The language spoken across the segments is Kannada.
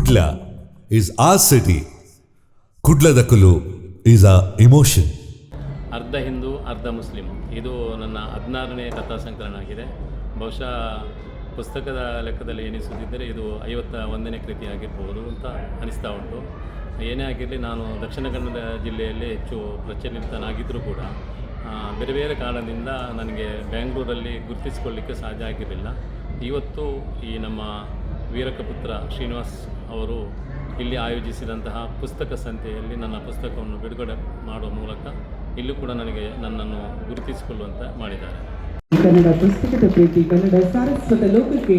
ಕುಡ್ಲ ಈಸ್ ಆ ಸಿಟಿ ಕುಡ್ಲದಕಲು ಈಸ್ ಅ ಇಮೋಷನ್ ಅರ್ಧ ಹಿಂದೂ, ಅರ್ಧ ಮುಸ್ಲಿಂ. ಇದು ನನ್ನ ಹದಿನಾರನೇ ಕಥಾ ಸಂಕಲನ ಆಗಿದೆ. ಬಹುಶಃ ಪುಸ್ತಕದ ಲೆಕ್ಕದಲ್ಲಿ ಎನಿಸುತ್ತಿದ್ದರೆ ಇದು ಐವತ್ತ ಒಂದನೇ ಕೃತಿ ಆಗಿರ್ಬೋದು ಅಂತ ಅನಿಸ್ತಾ ಉಂಟು. ಏನೇ ಆಗಿರಲಿ, ನಾನು ದಕ್ಷಿಣ ಕನ್ನಡ ಜಿಲ್ಲೆಯಲ್ಲಿ ಹೆಚ್ಚು ಪ್ರಚಲಿತನಾಗಿದ್ದರೂ ಕೂಡ ಬೇರೆ ಬೇರೆ ಕಾರಣದಿಂದ ನನಗೆ ಬೆಂಗಳೂರಲ್ಲಿ ಗುರುತಿಸಿಕೊಳ್ಳಿಕ್ಕೆ ಸಾಧ್ಯ ಆಗಿರಲಿಲ್ಲ. ಇವತ್ತು ಈ ನಮ್ಮ ವೀರಕಪುತ್ರ ಶ್ರೀನಿವಾಸ್ ಅವರು ಇಲ್ಲಿ ಆಯೋಜಿಸಿದಂತಹ ಪುಸ್ತಕ ಸಂತೆಯಲ್ಲಿ ನನ್ನ ಪುಸ್ತಕವನ್ನು ಬಿಡುಗಡೆ ಮಾಡುವ ಮೂಲಕ ಇಲ್ಲೂ ಕೂಡ ನನಗೆ ನನ್ನನ್ನು ಗುರುತಿಸಿಕೊಳ್ಳುವಂತೆ ಮಾಡಿದ್ದಾರೆ. ಕನ್ನಡ ಪುಸ್ತಕದ ಪ್ರೀತಿ ಕನ್ನಡ ಸಾರಸ್ವತ ಲೋಕಕ್ಕೆ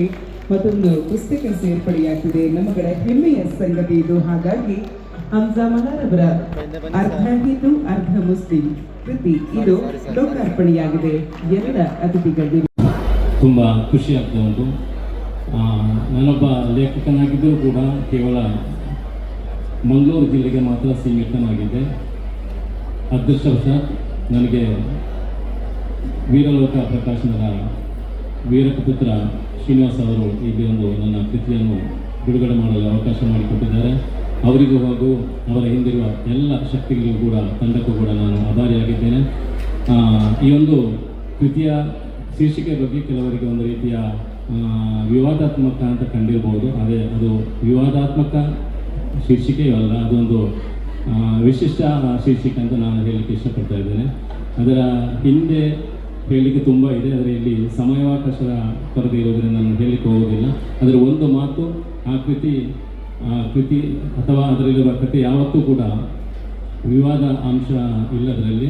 ಮತ್ತೊಂದು ಪುಸ್ತಕ ಸೇರ್ಪಡೆಯಾಗಿದೆ. ನಮ್ಮಗಳ ಹೆಮ್ಮೆಯ ಸಂಗತಿ ಇದು. ಹಾಗಾಗಿ ಹಂಸಾ ಮಲಾರವರ ಅರ್ಧ ಹಿಂದೂ ಅರ್ಧ ಮುಸ್ಲಿಂ ಕೃತಿ ಇದು ಲೋಕಾರ್ಪಣೆಯಾಗಿದೆ. ಎಲ್ಲ ಅತಿಥಿಗಳಿಗೆ ತುಂಬಾ ಖುಷಿ ಆಗ್ತಾ ಉಂಟು. ನಾನೊಬ್ಬ ಲೇಖಕನಾಗಿದ್ದರೂ ಕೂಡ ಕೇವಲ ಮಂಗಳೂರು ಜಿಲ್ಲೆಗೆ ಮಾತ್ರ ಸೀಮಿತನಾಗಿದ್ದೆ. ಅದೃಷ್ಟವಶಾತ್ ನನಗೆ ವೀರಲೋಕ ಪ್ರಕಾಶನದ ವೀರಕಪುತ್ರ ಶ್ರೀನಿವಾಸ್ ಅವರು ಇಲ್ಲಿ ಒಂದು ನನ್ನ ಕೃತಿಯನ್ನು ಬಿಡುಗಡೆ ಮಾಡಲು ಅವಕಾಶ ಮಾಡಿಕೊಟ್ಟಿದ್ದಾರೆ. ಅವರಿಗೂ ಹಾಗೂ ಅವರ ಹಿಂದಿರುವ ಎಲ್ಲ ಶಕ್ತಿಗಳಿಗೂ ಕೂಡ ತಂಡಕ್ಕೂ ಕೂಡ ನಾನು ಆಭಾರಿಯಾಗಿದ್ದೇನೆ. ಈ ಒಂದು ಕೃತಿಯ ಶೀರ್ಷಿಕೆ ಬಗ್ಗೆ ಕೆಲವರಿಗೆ ಒಂದು ರೀತಿಯ ವಿವಾದಾತ್ಮಕ ಅಂತ ಕಂಡಿರ್ಬೋದು. ಅದೇ ಅದು ವಿವಾದಾತ್ಮಕ ಶೀರ್ಷಿಕೆಯಲ್ಲ ಅದೊಂದು ಆ, ವಿಶಿಷ್ಟ ಶೀರ್ಷಿಕೆ ಅಂತ ನಾನು ಹೇಳಲಿಕ್ಕೆ ಇಷ್ಟಪಡ್ತಾ ಇದ್ದೇನೆ. ಅದರ ಹಿಂದೆ ಹೇಳಲಿಕ್ಕೆ ತುಂಬ ಇದೆ. ಆದರೆ ಇಲ್ಲಿ ಸಮಯಾವಕಾಶ ಕೊರತೆ ಇರೋದರಿಂದ ನಾನು ಹೇಳಲಿಕ್ಕೆ ಹೋಗೋದಿಲ್ಲ. ಅದರ ಒಂದು ಮಾತು ಆ ಕೃತಿ ಕೃತಿ ಅಥವಾ ಅದರಲ್ಲಿರುವ ಕೃತಿ ಯಾವತ್ತೂ ಕೂಡ ವಿವಾದ ಅಂಶ ಇಲ್ಲದರಲ್ಲಿ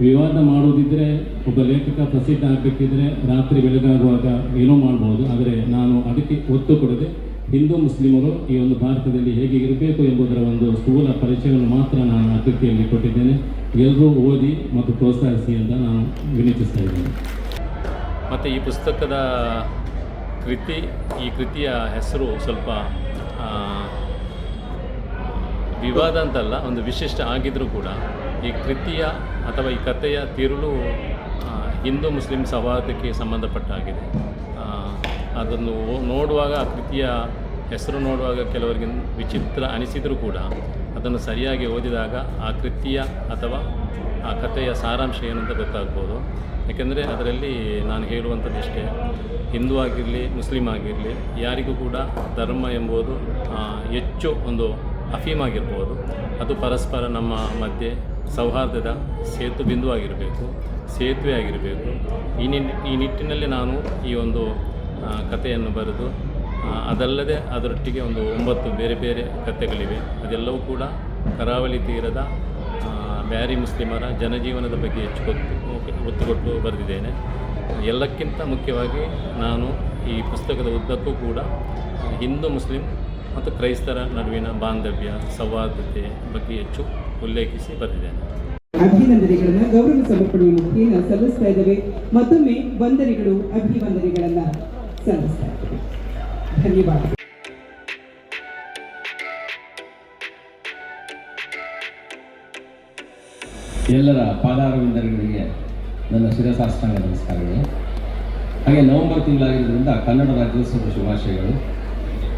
ವಿವಾದ ಮಾಡುವುದಿದ್ರೆ ಒಬ್ಬ ಲೇಖಕ ಪ್ರಸಿದ್ಧ ಆಗಬೇಕಿದ್ರೆ ರಾತ್ರಿ ಬೆಳಗಾಗುವಾಗ ಏನೋ ಮಾಡ್ಬೋದು. ಆದರೆ ನಾನು ಅದಕ್ಕೆ ಒತ್ತು ಕೊಡದೆ ಹಿಂದೂ ಮುಸ್ಲಿಮರು ಈ ಒಂದು ಭಾರತದಲ್ಲಿ ಹೇಗೆ ಇರಬೇಕು ಎಂಬುದರ ಒಂದು ಸ್ಥೂಲ ಪರಿಚಯವನ್ನು ಮಾತ್ರ ನಾನು ಅತಿಥಿಯಲ್ಲಿ ಕೊಟ್ಟಿದ್ದೇನೆ. ಎಲ್ಲರೂ ಓದಿ ಮತ್ತು ಪ್ರೋತ್ಸಾಹಿಸಿ ಅಂತ ನಾನು ವಿನಂತಿಸ್ತಾ ಇದ್ದೇನೆ. ಮತ್ತು ಈ ಪುಸ್ತಕದ ಕೃತಿ, ಈ ಕೃತಿಯ ಹೆಸರು ಸ್ವಲ್ಪ ವಿವಾದ ಅಂತಲ್ಲ, ಒಂದು ವಿಶಿಷ್ಟ ಆಗಿದ್ದರೂ ಕೂಡ ಈ ಕೃತಿಯ ಅಥವಾ ಈ ಕಥೆಯ ತಿರುಳು ಹಿಂದೂ ಮುಸ್ಲಿಂ ಸಂವಾದಕ್ಕೆ ಸಂಬಂಧಪಟ್ಟಾಗಿದೆ. ಅದನ್ನು ನೋಡುವಾಗ ಆ ಕೃತಿಯ ಹೆಸರು ನೋಡುವಾಗ ಕೆಲವರಿಗೆ ವಿಚಿತ್ರ ಅನಿಸಿದರೂ ಕೂಡ ಅದನ್ನು ಸರಿಯಾಗಿ ಓದಿದಾಗ ಆ ಕೃತಿಯ ಅಥವಾ ಆ ಕಥೆಯ ಸಾರಾಂಶ ಏನು ಅಂತ ಗೊತ್ತಾಗ್ಬೋದು. ಯಾಕೆಂದರೆ ಅದರಲ್ಲಿ ನಾನು ಹೇಳುವಂಥದ್ದಿಷ್ಟೇ ಹಿಂದೂ ಆಗಿರಲಿ, ಮುಸ್ಲಿಂ ಆಗಿರಲಿ, ಯಾರಿಗೂ ಕೂಡ ಧರ್ಮ ಎಂಬುದು ಹೆಚ್ಚು ಒಂದು ಅಫೀಮ್ ಆಗಿರ್ಬೋದು. ಅದು ಪರಸ್ಪರ ನಮ್ಮ ಮಧ್ಯೆ ಸೌಹಾರ್ದದ ಸೇತು ಬಿಂದು ಆಗಿರಬೇಕು, ಸೇತುವೆ ಆಗಿರಬೇಕು. ಈ ನಿ ಈ ನಿಟ್ಟಿನಲ್ಲಿ ನಾನು ಈ ಒಂದು ಕಥೆಯನ್ನು ಬರೆದು ಅದಲ್ಲದೆ ಅದರೊಟ್ಟಿಗೆ ಒಂದು ಒಂಬತ್ತು ಬೇರೆ ಬೇರೆ ಕಥೆಗಳಿವೆ. ಅದೆಲ್ಲವೂ ಕೂಡ ಕರಾವಳಿ ತೀರದ ಬ್ಯಾರಿ ಮುಸ್ಲಿಮರ ಜನಜೀವನದ ಬಗ್ಗೆ ಹೆಚ್ಚು ಒತ್ತು ಒತ್ತು ಕೊಟ್ಟು ಬರೆದಿದ್ದೇನೆ. ಎಲ್ಲಕ್ಕಿಂತ ಮುಖ್ಯವಾಗಿ ನಾನು ಈ ಪುಸ್ತಕದ ಉದ್ದಕ್ಕೂ ಕೂಡ ಹಿಂದೂ ಮುಸ್ಲಿಂ ಮತ್ತು ಕ್ರೈಸ್ತರ ನಡುವಿನ ಬಾಂಧವ್ಯ, ಸೌಹಾರ್ದತೆ ಬಗ್ಗೆ ಹೆಚ್ಚು ಉಲ್ಲೇಖಿಸಿ ಬರೆದಿದ್ದೇನೆ ಅಭಿನಂದನೆಗಳನ್ನು ಗೌರವ ಸಮರ್ಪಣೆಯ ಮುಖೇನ ಸಲ್ಲಿಸ್ತಾ ಇದ್ದೇವೆ. ಮತ್ತೊಮ್ಮೆ ವಂದನೆಗಳು ಅಭಿವಂದನೆಗಳನ್ನ ಸಲ್ಲಿಸ್ತಾ ಇದ್ದೇವೆ. ಧನ್ಯವಾದ ಎಲ್ಲರ ಪಾದಾರವಿಂದರುಗಳಿಗೆ ನನ್ನ ಶಿರಸಾಷ್ಟಾಂಗ ನಮಸ್ಕಾರಗಳು. ಹಾಗೆ ನವೆಂಬರ್ ತಿಂಗಳಾಗಿರೋದ್ರಿಂದ ಕನ್ನಡ ರಾಜ್ಯೋತ್ಸವದ ಶುಭಾಶಯಗಳು.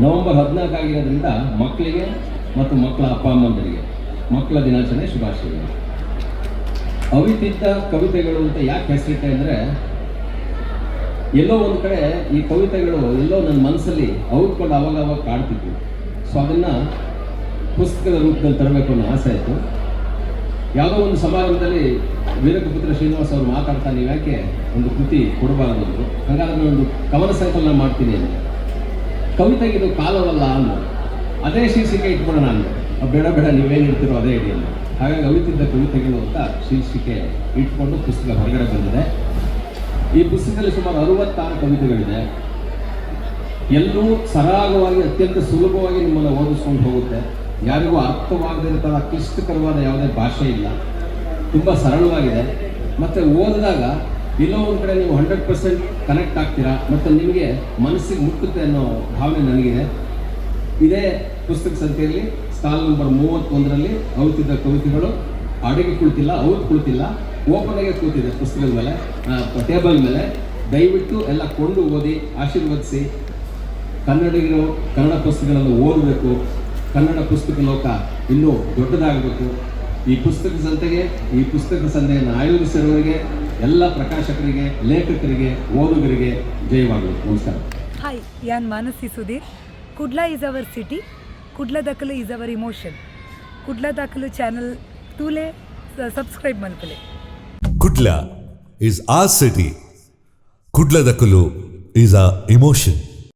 ನವೆಂಬರ್ ಹದಿನಾಲ್ಕು ಆಗಿರೋದ್ರಿಂದ ಮಕ್ಕಳಿಗೆ ಮತ್ತು ಮಕ್ಕಳ ಅಪ್ಪ ಅಮ್ಮಂದರಿಗೆ ಮಕ್ಕಳ ದಿನಾಚರಣೆ ಶುಭಾಶಯಗಳು. ಅವಿತಿದ್ದ ಕವಿತೆಗಳು ಅಂತ ಯಾಕೆ ಹೆಸರಿಟ್ಟೆ ಅಂದರೆ ಎಲ್ಲೋ ಒಂದು ಕಡೆ ಈ ಕವಿತೆಗಳು ಎಲ್ಲೋ ನನ್ನ ಮನಸ್ಸಲ್ಲಿ ಅವಾಗ ಅವಾಗ ಕಾಡ್ತಿದ್ವು ಸೊ ಅದನ್ನು ಪುಸ್ತಕದ ರೂಪದಲ್ಲಿ ತರಬೇಕು ಅನ್ನೋ ಆಸೆ ಆಯಿತು. ಯಾವುದೋ ಒಂದು ಸಮಾರಂಭದಲ್ಲಿ ವೀರಕಪುತ್ರ ಶ್ರೀನಿವಾಸ್ ಅವರು ಮಾತಾಡ್ತಾ ನೀವು ಯಾಕೆ ಒಂದು ಕೃತಿ ಕೊಡಬಾರದು ಅಂದರು? ಹಾಗಾದ್ರೆ ಒಂದು ಕವನ ಸಂಕಲನ ಮಾಡ್ತೀನಿ ಅಂತ ಕವಿತೆಗೆ ಕಾಲವಲ್ಲ ಅಂದರು. ಅದೇ ಶೀರ್ಷಿಕೆ ಇಟ್ಕೊಳ್ಳೋಣ ಅಹ್, ಬೇಡ ಬೇಡ ನೀವೇನು ಇಡ್ತೀರೋ ಅದೇ ಇಡೀ ಹಾಗಾಗಿ ಅವಿತಿದ್ದ ಕವಿತೆಗಳು ಅಂತ ಶೀರ್ಷಿಕೆ ಇಟ್ಕೊಂಡು ಪುಸ್ತಕ ಹೊರಗಡೆ ಬಂದಿದೆ. ಈ ಪುಸ್ತಕದಲ್ಲಿ ಸುಮಾರು ಅರವತ್ತಾರು ಕವಿತೆಗಳಿದೆ. ಎಲ್ಲೂ ಸರಾಗವಾಗಿ, ಅತ್ಯಂತ ಸುಲಭವಾಗಿ ನಿಮ್ಮನ್ನು ಓದಿಸ್ಕೊಂಡು ಹೋಗುತ್ತೆ. ಯಾರಿಗೂ ಅರ್ಥವಾಗದಿರೋ ಕ್ಲಿಷ್ಟಕರವಾದ ಯಾವುದೇ ಭಾಷೆ ಇಲ್ಲ. ತುಂಬ ಸರಳವಾಗಿದೆ. ಮತ್ತು ಓದಿದಾಗ ಎಲ್ಲೋ ಒಂದು ಕಡೆ ನೀವು ಹಂಡ್ರೆಡ್ ಪರ್ಸೆಂಟ್ ಕನೆಕ್ಟ್ ಆಗ್ತೀರಾ? ಮತ್ತು ನಿಮಗೆ ಮನಸ್ಸಿಗೆ ಮುಟ್ಟುತ್ತೆ ಅನ್ನೋ ಭಾವನೆ ನನಗಿದೆ. ಇದೇ ಪುಸ್ತಕ ಸಂತೆಯಲ್ಲಿ ಸ್ಟಾಲ್ ನಂಬರ್ ಮೂವತ್ತೊಂದರಲ್ಲಿ ಅವತ್ತಿದ್ದ ಕವಿತೆಗಳು, ಅಡುಗೆ ಕುಳಿತಿಲ್ಲ ಅವ್ರು ಕುಳಿತಿಲ್ಲ ಓಪನ್ ಆಗಿ ಕೂತಿದೆ ಪುಸ್ತಕದ ಮೇಲೆ ಟೇಬಲ್ ಮೇಲೆ. ದಯವಿಟ್ಟು ಎಲ್ಲ ಕೊಂಡು ಓದಿ, ಆಶೀರ್ವದಿಸಿ. ಕನ್ನಡಿಗರು ಕನ್ನಡ ಪುಸ್ತಕಗಳನ್ನು ಓದಬೇಕು. ಕನ್ನಡ ಪುಸ್ತಕ ಲೋಕ ಇನ್ನೂ ದೊಡ್ಡದಾಗಬೇಕು. ಈ ಪುಸ್ತಕ ಸಂತೆಗೆ, ಈ ಪುಸ್ತಕ ಸಂತೆಯನ್ನು ಆಯೋಜಿಸಿರುವವರಿಗೆ ಎಲ್ಲ ಪ್ರಕಾಶಕರಿಗೆ, ಲೇಖಕರಿಗೆ, ಓದುಗರಿಗೆ ಜಯವಾಗಲಿ. ನಮಸ್ಕಾರ. ಹಾಯ್ ಯಾನ್ Manasi Sudhir. Kudla is our city Kudla ದಕ್ಕಲು is our emotion Kudla ದಕ್ಕಲು ಚಾನಲ್ ತೂಲೆ subscribe ಮಲ್ಪಲೆ Kudla is our city. Kudladakulu is our emotion.